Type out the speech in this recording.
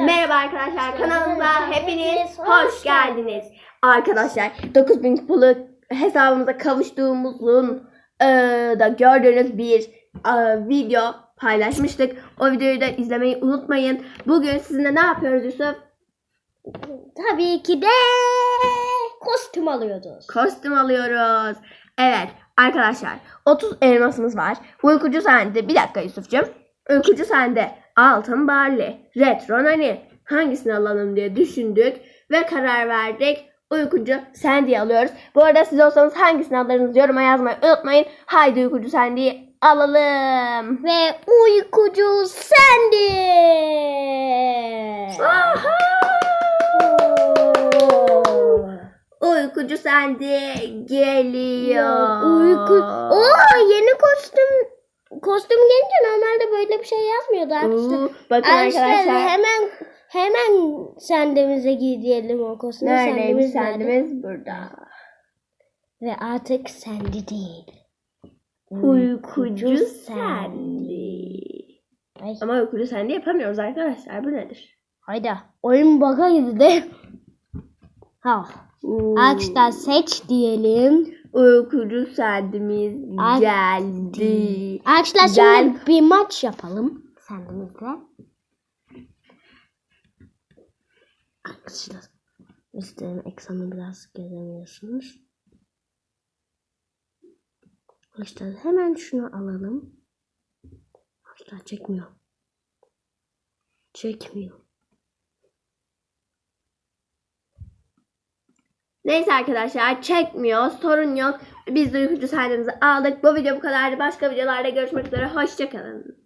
Merhaba arkadaşlar kanalımıza hepiniz hoş geldiniz. Arkadaşlar 9000 kupalı hesabımıza kavuştuğumuzun eee, da gördüğünüz bir eee, video paylaşmıştık. O videoyu da izlemeyi unutmayın. Bugün sizinle ne yapıyoruz Yusuf? Tabii ki de kostüm alıyoruz. Kostüm alıyoruz. Evet arkadaşlar 30 elmasımız var. Uykucu sende. Bir dakika Yusuf'cum. Uykucu sende. Altın barley, retro nani. Hangisini alalım diye düşündük ve karar verdik. Uykucu sendiyi alıyoruz. Bu arada siz olsanız hangisini alırınız yoruma yazmayı unutmayın. Haydi uykucu sendiyi alalım. Ve uykucu sendi. Uykucu sende geliyor. Uyku. Oo yeni kostüm kostüm gelince normalde böyle bir şey yazmıyordu arkadaşlar. Oo, bakın Arkadaşlar arkadaşlar. hemen hemen sendimize giydirelim o kostümü. Neredeymiş Sendimiz sendimiz burada. Ve artık sendi değil. Uykucu sendi. Ay, Ama uykucu sendi yapamıyoruz arkadaşlar. Bu nedir? hayda. Oyun bug'a girdi. Ha. Oo. Arkadaşlar seç diyelim. Uykucu sendimiz Ay. geldi. Arkadaşlar şimdi bir maç yapalım. Sendimizde. Arkadaşlar üstlerin ekranı biraz göremiyorsunuz. Arkadaşlar hemen şunu alalım. Arkadaşlar çekmiyor. Çekmiyor. Neyse arkadaşlar çekmiyor. Sorun yok. Biz de uykucu sendimizi aldık. Bu video bu kadardı. Başka videolarda görüşmek üzere. Hoşçakalın.